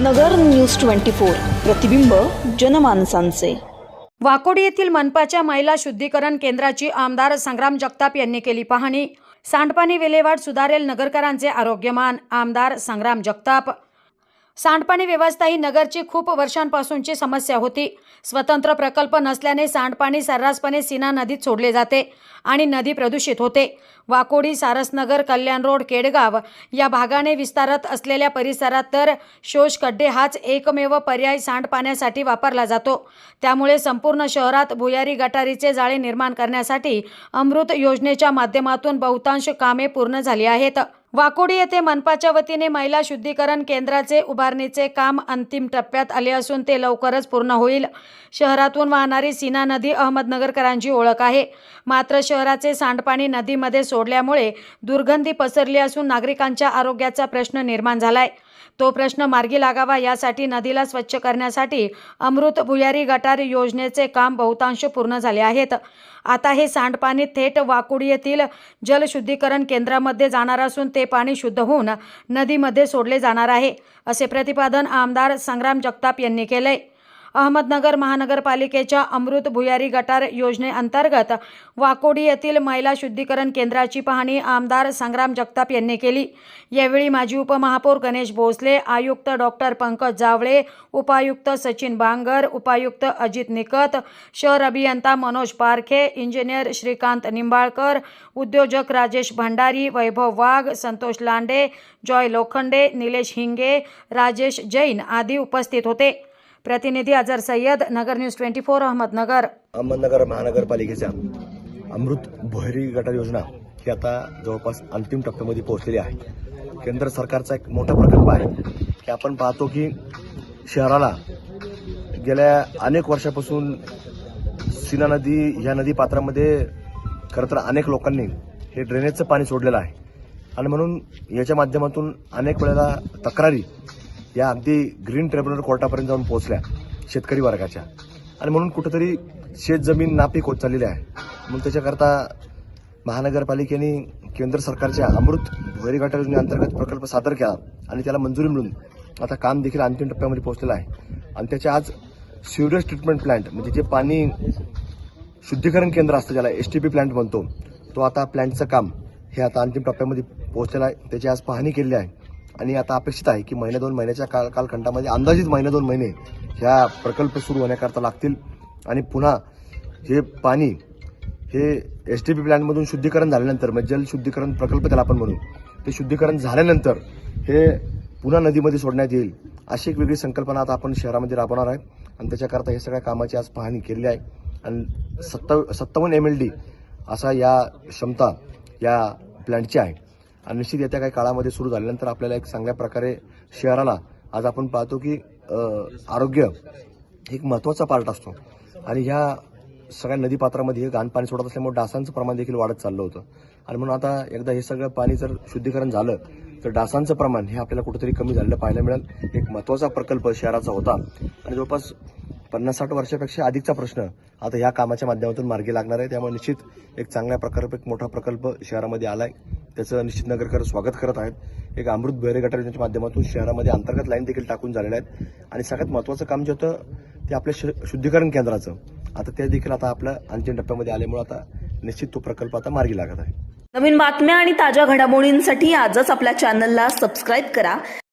नगर news twenty four प्रतिबिंब जनमानसांचे. वाकोडी येथील मनपाच्या महिला शुद्धीकरण केंद्राची आमदार संग्राम जगताप यांनी केली पाहणी. सांडपाणी विल्हेवाट सुधारेल नगरकरांचे आरोग्यमान आमदार संग्राम जगताप. सांडपाणी व्यवस्था ही नगरची खूप वर्षांपासूनची समस्या होती. स्वतंत्र प्रकल्प नसल्याने सांडपाणी सर्रासपणे सीना नदीत सोडले जाते आणि नदी प्रदूषित होते. वाकोडी सारसनगर कल्याण रोड केडगाव या भागाने विस्तारत असलेल्या परिसरात तर शोषखड्डे हाच एकमेव पर्याय सांडपाण्यासाठी वापरला जातो. त्यामुळे संपूर्ण शहरात भुयारी गटारीचे जाळे निर्माण करण्यासाठी अमृत योजनेच्या माध्यमातून बहुतांश कामे पूर्ण झाली आहेत. वाकोडी येथे मनपाच्या वतीने महिला शुद्धीकरण केंद्राचे उभारणीचे काम अंतिम टप्प्यात आले असून ते लवकरच पूर्ण होईल. शहरातून वाहणारी सीना नदी अहमदनगरकरांची ओळख आहे. मात्र शहराचे सांडपाणी नदीमध्ये सोडल्यामुळे दुर्गंधी पसरली असून नागरिकांच्या आरोग्याचा प्रश्न निर्माण झालाय. तो प्रश्न मार्गी लागावा यासाठी नदीला स्वच्छ करण्यासाठी अमृत भुयारी गटार योजनेचे काम बहुतांश पूर्ण झाले आहेत. आता हे सांडपाणी थेट वाकुडी येथील जलशुद्धीकरण केंद्रामध्ये जाणार असून ते पाणी शुद्ध होऊन नदीमध्ये सोडले जाणार आहे असे प्रतिपादन आमदार संग्राम जगताप यांनी केले अहमदनगर महानगरपालिकेच्या अमृत भुयारी गटार योजनेअंतर्गत वाकोडी येथील महिला शुद्धीकरण केंद्राची पाहणी आमदार संग्राम जगताप यांनी केली. यावेळी माजी उपमहापौर गणेश भोसले आयुक्त डॉक्टर पंकज जावळे उपायुक्त सचिन बांगर उपायुक्त अजित निकत शहर अभियंता मनोज पारखे इंजिनियर श्रीकांत निंबाळकर उद्योजक राजेश भंडारी वैभव वाघ संतोष लांडे जॉय लोखंडे निलेश हिंगे राजेश जैन आदी उपस्थित होते. प्रतिनिधी Azhar Sayyad Nagar news twenty four Ahmednagar. Ahmednagar महानगरपालिकेच्या अमृत भुहेरी गटार योजना ही आता जवळपास अंतिम टप्प्यामध्ये पोहोचलेली आहे. केंद्र सरकारचा एक मोठा प्रकल्प आहे. की आपण पाहतो की शहराला गेल्या अनेक वर्षापासून सीना नदी ह्या नदी पात्रामध्ये खरं तर अनेक लोकांनी हे ड्रेनेजचं पाणी सोडलेलं आहे. आणि म्हणून याच्या माध्यमातून अनेक वेळेला तक्रारी या अगदी ग्रीन ट्रिब्युनल कोर्टापर्यंत जाऊन पोहोचल्या शेतकरी वर्गाच्या. आणि म्हणून कुठंतरी शेत जमीन नापीक होत चाललेली आहे. म्हणून त्याच्याकरता महानगरपालिकेने केंद्र सरकारच्या अमृत भुयारी गटार योजनेअंतर्गत प्रकल्प सादर केला आणि त्याला मंजुरी मिळून आता काम देखील अंतिम टप्प्यामध्ये पोहोचलेलं आहे. आणि त्याच्या आज सिवरेज ट्रीटमेंट प्लांट म्हणजे जे पाणी शुद्धीकरण केंद्र असतं ज्याला एस टी पी प्लांट म्हणतो तो आता प्लांटचं काम हे आता अंतिम टप्प्यामध्ये पोहोचलेलं आहे. त्याची आज पाहणी केलेली आहे. आणि आता अपेक्षित आहे की महिन्या दोन महिन्याच्या काळ कालखंडामध्ये अंदाजित महिना दोन महिने ह्या प्रकल्प सुरू होण्याकरता लागतील. आणि पुन्हा हे पाणी हे एस टी पी प्लॅनमधून शुद्धीकरण झाल्यानंतर म्हणजे जल शुद्धीकरण प्रकल्प त्याला आपण म्हणू ते शुद्धीकरण झाल्यानंतर हे पुन्हा नदीमध्ये सोडण्यात येईल अशी एक वेगळी संकल्पना आता आपण शहरामध्ये राबवणार आहे. आणि त्याच्याकरता हे सगळ्या कामाची आज पाहणी केलेली आहे. आणि सत्ता सत्तावन्न एम एल डी असा या क्षमता या प्लॅन्टची आहे. आणि निश्चित येत्या काही काळामध्ये सुरू झाल्यानंतर आपल्याला एक चांगल्या प्रकारे शहराला आज आपण पाहतो की आरोग्य एक महत्त्वाचा पार्ट असतो. आणि ह्या सगळ्या नदीपात्रामध्ये घाण पाणी सोडत असल्यामुळे डासांचं प्रमाण देखील वाढत चाललं होतं. आणि म्हणून आता एकदा हे सगळं पाणी जर शुद्धीकरण झालं तर डासांचं प्रमाण हे आपल्याला कुठेतरी कमी झालेलं पाहायला मिळेल. एक महत्त्वाचा प्रकल्प शहराचा होता. आणि जवळपास पन्नास साठ वर्षापेक्षा अधिकचा प्रश्न आता ह्या कामाच्या माध्यमातून मार्गी लागणार आहे. त्यामुळे निश्चित एक चांगल्या प्रकारे एक मोठा प्रकल्प शहरामध्ये आला आहे त्याचं निश्चित नगरकर स्वागत करत आहेत. एक अमृत बहिरे गटार योजनेच्या माध्यमातून शहरामध्ये अंतर्गत लाईन देखील टाकून झालेल्या आहेत. आणि सगळ्यात महत्त्वाचं काम जे होतं ते आपल्या श शुद्धीकरण केंद्राचं. आता ते देखील आता आपल्या अंतिम टप्प्यामध्ये आल्यामुळे आता निश्चित तो प्रकल्प आता मार्गी लागत आहे. नवीन बातम्या आणि ताज्या घडामोडींसाठी आजच आपल्या चॅनलला सबस्क्राईब करा.